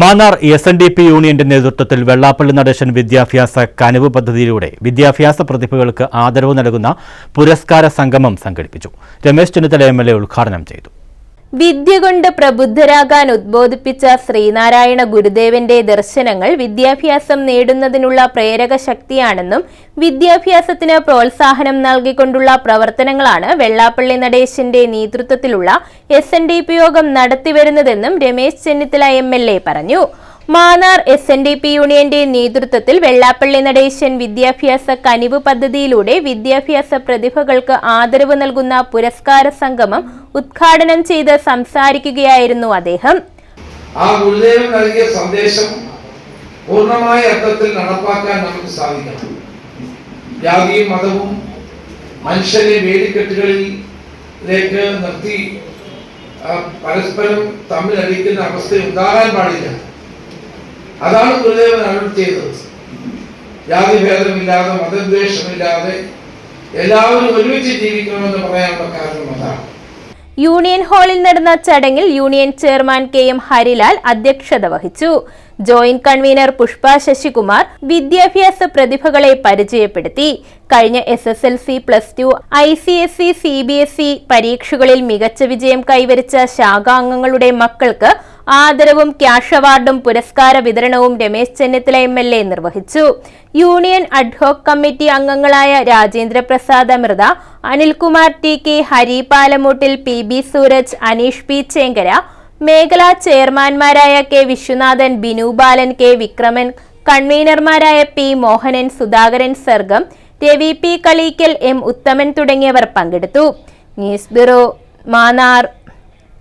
Mannar S N D P യൂണിയന്റെ നേതൃത്വത്തിൽ വെള്ളാപ്പള്ളി നടേശൻ വിദ്യാഭ്യാസ കനവ് പദ്ധതിയിലൂടെ വിദ്യാഭ്യാസ പ്രതിഭകൾക്ക് ആദരവ് നൽകുന്ന പുരസ്കാര സംഗമം സംഘടിപ്പിച്ചു. രമേശ് ചെന്നിത്തല എം ഉദ്ഘാടനം ചെയ്തു. വിദ്യ കൊണ്ട് പ്രബുദ്ധരാകാൻ ഉദ്ബോധിപ്പിച്ച ശ്രീനാരായണ ഗുരുദേവന്റെ ദർശനങ്ങൾ വിദ്യാഭ്യാസം നേടുന്നതിനുള്ള പ്രേരക ശക്തിയാണെന്നും വിദ്യാഭ്യാസത്തിന് പ്രോത്സാഹനം നൽകിക്കൊണ്ടുള്ള പ്രവർത്തനങ്ങളാണ് വെള്ളാപ്പള്ളി നടേശന്റെ നേതൃത്വത്തിലുള്ള എസ് യോഗം നടത്തിവരുന്നതെന്നും രമേശ് ചെന്നിത്തല എ പറഞ്ഞു. Mannar S N D P യൂണിയന്റെ നേതൃത്വത്തിൽ വെള്ളാപ്പള്ളി നടേശൻ വിദ്യാഭ്യാസ കനിവ് പദ്ധതിയിലൂടെ വിദ്യാഭ്യാസ പ്രതിഭകൾക്ക് ആദരവ് നൽകുന്ന പുരസ്കാര സംഗമം ഉദ്ഘാടനം ചെയ്ത് സംസാരിക്കുകയായിരുന്നു അദ്ദേഹം. ആ ഗുരുദേവൻ നൽകിയ സന്ദേശം പൂർണമായ അർത്ഥത്തിൽ നടപ്പാക്കാൻ നമുക്ക് സാധിക്കണം. ജാതിയും മതവും മനുഷ്യനെ വേലിക്കെട്ടുകളിലേക്ക് നിർത്തി പരസ്പരം തമ്മിലടിക്കുന്ന അവസ്ഥ ഉണ്ടാകാൻ പാടില്ല. അതാണ് ഗുരുദേവൻ അരുൾ ചെയ്തത്. ജാതിഭേദമില്ലാതെ മതദ്വേഷമില്ലാതെ എല്ലാവരും ഒരുമിച്ച് ജീവിക്കണമെന്ന് പറയാനുള്ള കാരണം അതാണ്. യൂണിയൻ ഹാളിൽ നടന്ന ചടങ്ങിൽ union chairman K M Harilal അധ്യക്ഷത വഹിച്ചു. ജോയിന്റ് കൺവീനർ പുഷ്പ ശശികുമാർ വിദ്യാഭ്യാസ പ്രതിഭകളെ പരിചയപ്പെടുത്തി. കഴിഞ്ഞ S S L C plus two I C S C C B S E പരീക്ഷകളിൽ മികച്ച വിജയം കൈവരിച്ച ശാഖാംഗങ്ങളുടെ മക്കൾക്ക് ആദരവും ക്യാഷ് അവാർഡും പുരസ്കാര വിതരണവും Ramesh Chennithala M L A നിർവഹിച്ചു. യൂണിയൻ അഡ്ഹോക് കമ്മിറ്റി അംഗങ്ങളായ Rajendra Prasad Amrutha Anilkumar T K Hari Palamoottil P B Sooraj Aneesh P Chenkara മേഖലാ ചെയർമാൻമാരായ K Viswanathan Binu Balan K Vikraman കൺവീനർമാരായ P Mohanan Sudhakaran Sargam Ravi P Kaleekkal M Uthaman തുടങ്ങിയവർ പങ്കെടുത്തു. News bureau Mannar.